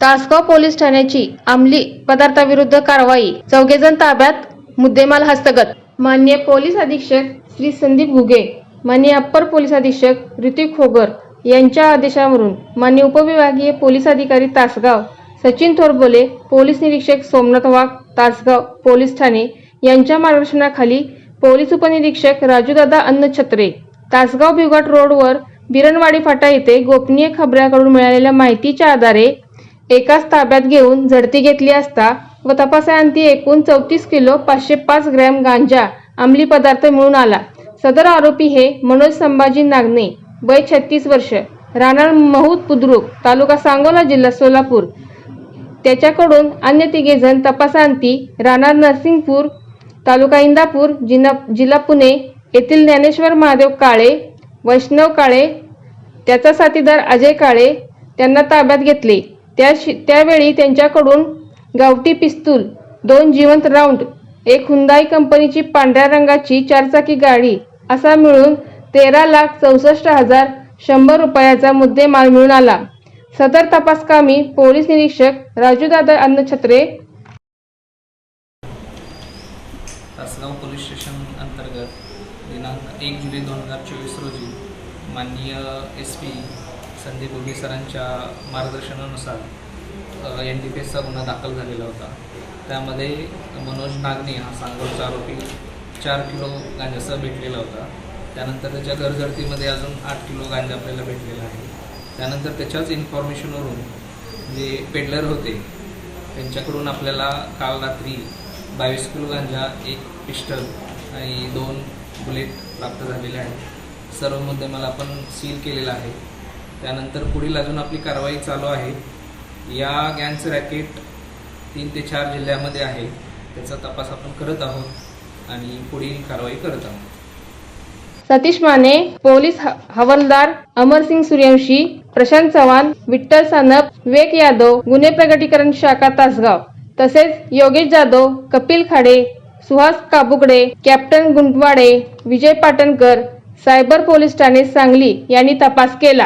Tasgaon police ठाण्याची अंमली पदार्थाविरुद्ध कारवाई. चौघेजण ताब्यात मुद्देमाल हस्तगत. मान्य पोलीस अधीक्षक श्री संदीप घुगे मान्य अप्पर पोलीस अधीक्षक ऋतिक खोगर यांच्या आदेशावरून मान्य उपविभागीय पोलीस अधिकारी तासगाव सचिन थोरबोले पोलीस निरीक्षक सोमनाथ वाघ तासगाव पोलीस ठाणे यांच्या मार्गदर्शनाखाली पोलीस उपनिरीक्षक राजूदादा अन्नछत्रे तासगाव भिवघाट रोडवर बिरणवाडी फाटा येथे गोपनीय खबऱ्याकडून मिळालेल्या माहितीच्या आधारे एकाच ताब्यात घेऊन झडती घेतली असता व तपासाअंती एकूण चौतीस किलो पाचशे पाच ग्रॅम गांजा अंमली पदार्थ मिळून आला. सदर आरोपी हे मनोज संभाजी नागणे वय छत्तीस वर्ष राहणार महूद बुद्रुक तालुका सांगोला जिल्हा सोलापूर. त्याच्याकडून अन्य तिघे जण तपासाअंती राहणार नरसिंगपूर तालुका इंदापूर जिल्हा जिल्हा पुणे येथील ज्ञानेश्वर महादेव काळे वैष्णव काळे त्याचा साथीदार अजय काळे त्यांना ताब्यात घेतले. त्या त्यावेळी त्यांच्याकडून गावठी पिस्तूल दोन जिवंत राऊंड एक हुंदाई कंपनीची पांढऱ्या रंगाची चारचाकी गाडी असा मिळून तेरा लाख चौसष्ट हजार शंभर रुपयाचा मुद्देमाल मिळून आला. सदर तपासकामी पोलीस निरीक्षक राजूदादा अन्नछत्रे तासगाव पोलीस स्टेशन अंतर्गत दिनांक एक जुलै दोन हजार चोवीस रोजी माननीय एस पी संदीप उगे सरांच्या मार्गदर्शनानुसार एन डी पी एसचा गुन्हा दाखल झालेला होता. त्यामध्ये मनोज नागने हा सांगोलचा आरोपी चार किलो गांजासह भेटलेला होता. त्यानंतर त्याच्या घरझडतीमध्ये अजून आठ किलो गांजा आपल्याला भेटलेला आहे. त्यानंतर त्याच्याच इन्फॉर्मेशनवरून जे पेडलर होते त्यांच्याकडून आपल्याला काल रात्री बावीस किलो गांजा एक पिस्टल आणि दोन बुलेट प्राप्त झालेले आहेत. सर्व मुद्दे मला आपण सील केलेला आहे. त्यानंतर पुढील अजून आपली कारवाई चालू आहे. या गँगचं रॅकेट तीन ते चार जिल्ह्यामध्ये आहे. त्याचा तपास आपण करत आहोत आणि पुढील कारवाई करत आहोत. सतीश माने पोलीस ह- हवालदार अमरसिंग सूर्यवंशी प्रशांत चव्हाण विठ्ठल सानप विवेक यादव गुन्हे प्रगटीकरण शाखा तासगाव तसेच Yogesh Jadhav Kapil Khade Suhas Kabukade captain Guntwade Vijay Patankar cyber police Thane Sangli यांनी तपास केला.